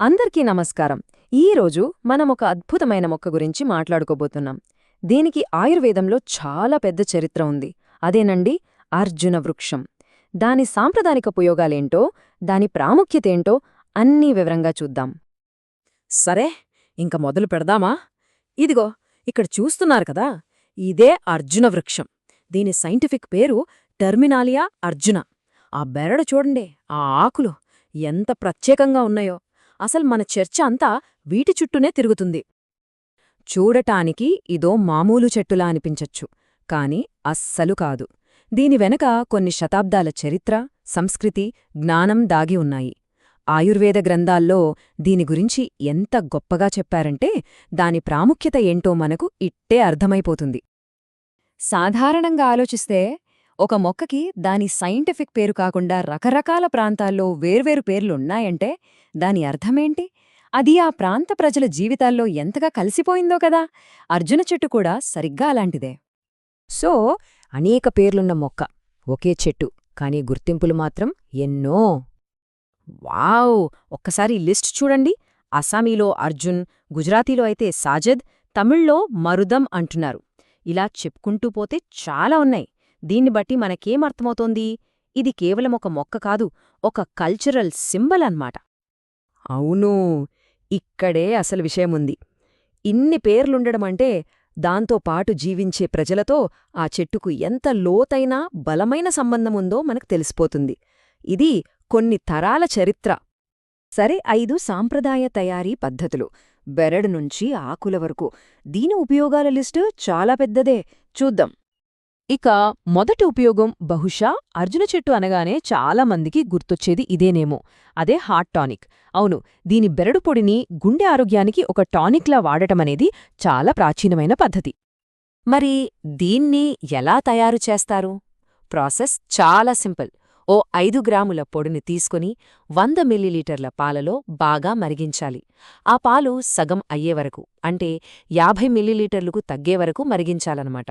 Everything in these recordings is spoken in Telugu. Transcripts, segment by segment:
అందరికీ నమస్కారం. ఈరోజు మనం ఒక అద్భుతమైన మొక్క గురించి మాట్లాడుకోబోతున్నాం. దీనికి ఆయుర్వేదంలో చాలా పెద్ద చరిత్ర ఉంది. అదేనండి అర్జున వృక్షం. దాని సాంప్రదానిక ఉపయోగాలేంటో దాని ప్రాముఖ్యతేంటో అన్నీ వివరంగా చూద్దాం. సరే ఇంక మొదలు పెడదామా? ఇదిగో ఇక్కడ చూస్తున్నారు కదా ఇదే అర్జున వృక్షం. దీని సైంటిఫిక్ పేరు టర్మినాలియా అర్జున. ఆ బెరడు చూడండి ఆ ఆకులు ఎంత ప్రత్యేకంగా ఉన్నాయో. అసలు మన చర్చ అంతా వీటి చుట్టూనే తిరుగుతుంది. చూడటానికి ఇదో మామూలు చెట్టులా అనిపించచ్చు కాని అస్సలు కాదు. దీని వెనక కొన్ని శతాబ్దాల చరిత్ర సంస్కృతి జ్ఞానం దాగి ఉన్నాయి. ఆయుర్వేద గ్రంథాల్లో దీని గురించి ఎంత గొప్పగా చెప్పారంటే దాని ప్రాముఖ్యత ఏంటో మనకు ఇట్టే అర్థమైపోతుంది. సాధారణంగా ఆలోచిస్తే ఒక మొక్కకి దాని సైంటిఫిక్ పేరు కాకుండా రకరకాల ప్రాంతాల్లో వేర్వేరు పేర్లున్నాయంటే దాని అర్థమేంటి? అది ఆ ప్రాంత ప్రజల జీవితాల్లో ఎంతగా కలిసిపోయిందో కదా! అర్జున చెట్టు కూడా సరిగ్గా అలాంటిదే. సో అనేక పేర్లున్న మొక్క ఒకే చెట్టు కానీ గుర్తింపులు మాత్రం ఎన్నో. వావ్! ఒక్కసారి లిస్ట్ చూడండి. అస్సామీలో అర్జున్ గుజరాతీలో అయితే సాజద్ తమిళ్ళో మరుదం అంటున్నారు. ఇలా చెప్పుకుంటూ పోతే చాలా ఉన్నాయి. దీన్ని బట్టి మనకేమర్థమవుతోంది ఇది కేవలం ఒక మొక్క కాదు ఒక కల్చరల్ సింబల్ అన్నమాట. అవును ఇక్కడే అసలు విషయముంది. ఇన్ని పేర్లుండడమంటే దాంతో పాటు జీవించే ప్రజలతో ఆ చెట్టుకు ఎంత లోతైన బలమైన సంబంధముందో మనకు తెలిసిపోతుంది. ఇది కొన్ని తరాల చరిత్ర. సరే ఐదు సాంప్రదాయ తయారీ పద్ధతులు. బెరడు నుంచి ఆకుల వరకు. దీని ఉపయోగాల లిస్టు చాలా పెద్దదే. చూద్దాం. ఇక మొదటి ఉపయోగం బహుశా అర్జున చెట్టు అనగానే చాలా మందికి గుర్తొచ్చేది ఇదేనేమో. అదే హార్ట్ టానిక్. అవును దీని బెరడు పొడిని గుండె ఆరోగ్యానికి ఒక టానిక్లా వాడటమనేది చాలా ప్రాచీనమైన పద్ధతి. మరి దీన్ని ఎలా తయారు చేస్తారు? ప్రాసెస్ చాలా సింపుల్. ఓ ఐదు గ్రాముల పొడిని తీసుకుని వంద మిల్లీలీటర్ల పాలలో బాగా మరిగించాలి. ఆ పాలు సగం అయ్యేవరకు అంటే యాభై మిల్లీలీటర్లకు తగ్గేవరకు మరిగించాలన్నమాట.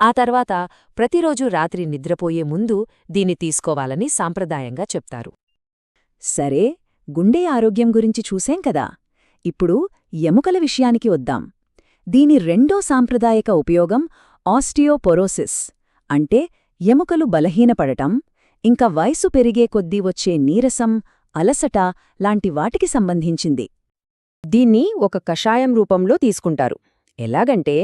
ఆ తర్వాత ప్రతిరోజు రాత్రి నిద్రపోయే ముందు దీన్ని తీసుకోవాలని సాంప్రదాయంగా చెప్తారు. సరే గుండె ఆరోగ్యం గురించి చూసేం కదా? ఇప్పుడు ఎముకల విషయానికి వద్దాం. దీని రెండో సాంప్రదాయక ఉపయోగం ఆస్టియోపొరోసిస్ అంటే ఎముకలు బలహీనపడటం ఇంకా వయసు పెరిగే కొద్దీ వచ్చే నీరసం అలసట లాంటి వాటికి సంబంధించింది. దీన్ని ఒక కషాయం రూపంలో తీసుకుంటారు. ఎలాగంటే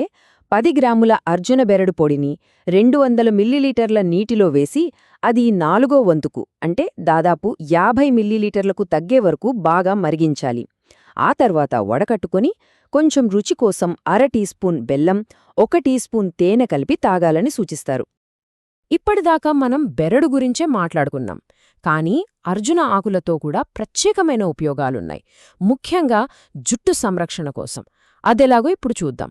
పది గ్రాముల అర్జున బెరడు పొడిని రెండు వందల మిల్లీలీటర్ల నీటిలో వేసి అది నాలుగో వంతుకు అంటే దాదాపు యాభై మిల్లీలీటర్లకు తగ్గే వరకు బాగా మరిగించాలి. ఆ తర్వాత వడకట్టుకొని కొంచెం రుచి కోసం అర టీ స్పూన్ బెల్లం ఒక టీ స్పూన్ తేనె కలిపి తాగాలని సూచిస్తారు. ఇప్పటిదాకా మనం బెరడు గురించే మాట్లాడుకున్నాం కానీ అర్జున ఆకులతో కూడా ప్రత్యేకమైన ఉపయోగాలున్నాయి. ముఖ్యంగా జుట్టు సంరక్షణ కోసం. అదెలాగో ఇప్పుడు చూద్దాం.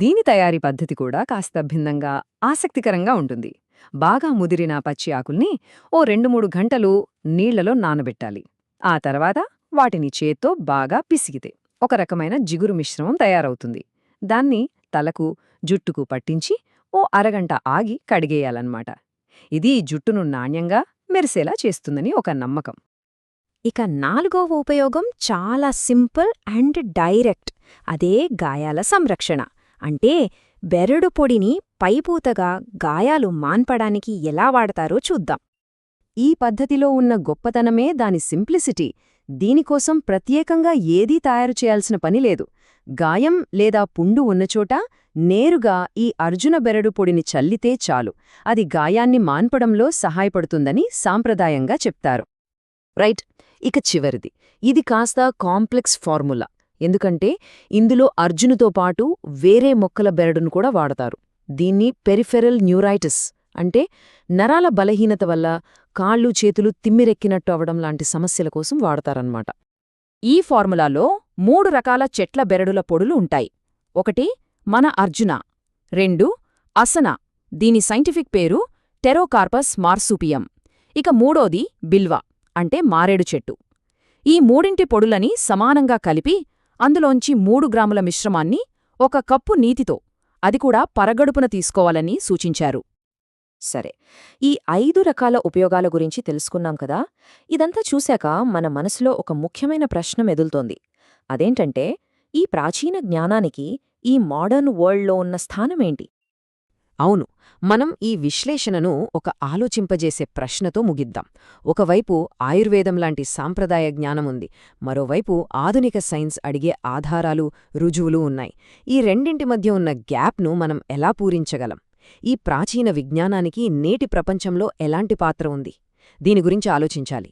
దీని తయారీ పద్ధతి కూడా కాస్త భిన్నంగా ఆసక్తికరంగా ఉంటుంది. బాగా ముదిరిన పచ్చి ఆకుల్ని ఓ రెండు మూడు గంటలు నీళ్ళలో నానబెట్టాలి. ఆ తర్వాత వాటిని చేత్తో బాగా పిసిగితే ఒక రకమైన జిగురు మిశ్రమం తయారవుతుంది. దాన్ని తలకు జుట్టుకు పట్టించి ఓ అరగంట ఆగి కడిగేయాలన్నమాట. ఇది జుట్టును నాణ్యంగా మెరిసేలా చేస్తుందని ఒక నమ్మకం. ఇక నాలుగవ ఉపయోగం చాలా సింపుల్ అండ్ డైరెక్ట్ అదే గాయాల సంరక్షణ. అంటే బెరడు పొడిని పైపూతగా గాయాలు మాన్పడానికి ఎలా వాడతారో చూద్దాం. ఈ పద్ధతిలో ఉన్న గొప్పతనమే దాని సింప్లిసిటీ. దీనికోసం ప్రత్యేకంగా ఏదీ తయారు చేయాల్సిన పనిలేదు గాయం లేదా పుండు ఉన్నచోట నేరుగా ఈ అర్జున బెరడు పొడిని చల్లితే చాలు. అది గాయాన్ని మాన్పడంలో సహాయపడుతుందని సాంప్రదాయంగా చెప్తారు. రైట్ ఇక చివరిది. ఇది కాస్త కాంప్లెక్స్ ఫార్ములా. ఎందుకంటే ఇందులో అర్జునుతో పాటు వేరే మొక్కల బెరడును కూడా వాడతారు. దీన్ని పెరిఫెరల్ న్యూరైటిస్ అంటే నరాల బలహీనత వల్ల కాళ్ళు చేతులు తిమ్మిరెక్కినట్టు అవడం లాంటి సమస్యల కోసం వాడతారన్నమాట. ఈ ఫార్ములాలో మూడు రకాల చెట్ల బెరడుల పొడులు ఉంటాయి. ఒకటి మన అర్జున రెండు అసన దీని సైంటిఫిక్ పేరు టెరోకార్పస్ మార్సూపియం. ఇక మూడోది బిల్వ అంటే మారేడు చెట్టు. ఈ మూడింటి పొడులని సమానంగా కలిపి అందులోంచి మూడు గ్రాముల మిశ్రమాన్ని ఒక కప్పు నీతితో అది కూడా పరగడుపున తీసుకోవాలని సూచించారు. సరే ఈ ఐదు రకాల ఉపయోగాల గురించి తెలుసుకున్నాం కదా? ఇదంతా చూశాక మన మనసులో ఒక ముఖ్యమైన ప్రశ్న మెదులుతోంది. అదేంటంటే ఈ ప్రాచీన జ్ఞానానికి ఈ మోడర్న్ వరల్డ్లో ఉన్న స్థానమేంటి అవును మనం ఈ విశ్లేషణను ఒక ఆలోచింపజేసే ప్రశ్నతో ముగిద్దాం. ఒకవైపు ఆయుర్వేదం లాంటి సాంప్రదాయ జ్ఞానముంది మరోవైపు ఆధునిక సైన్స్ అడిగే ఆధారాలు రుజువులు ఉన్నాయి. ఈ రెండింటి మధ్య ఉన్న గ్యాప్ను మనం ఎలా పూరించగలం? ఈ ప్రాచీన విజ్ఞానానికి నేటి ప్రపంచంలో ఎలాంటి పాత్ర ఉంది? దీని గురించి ఆలోచించాలి.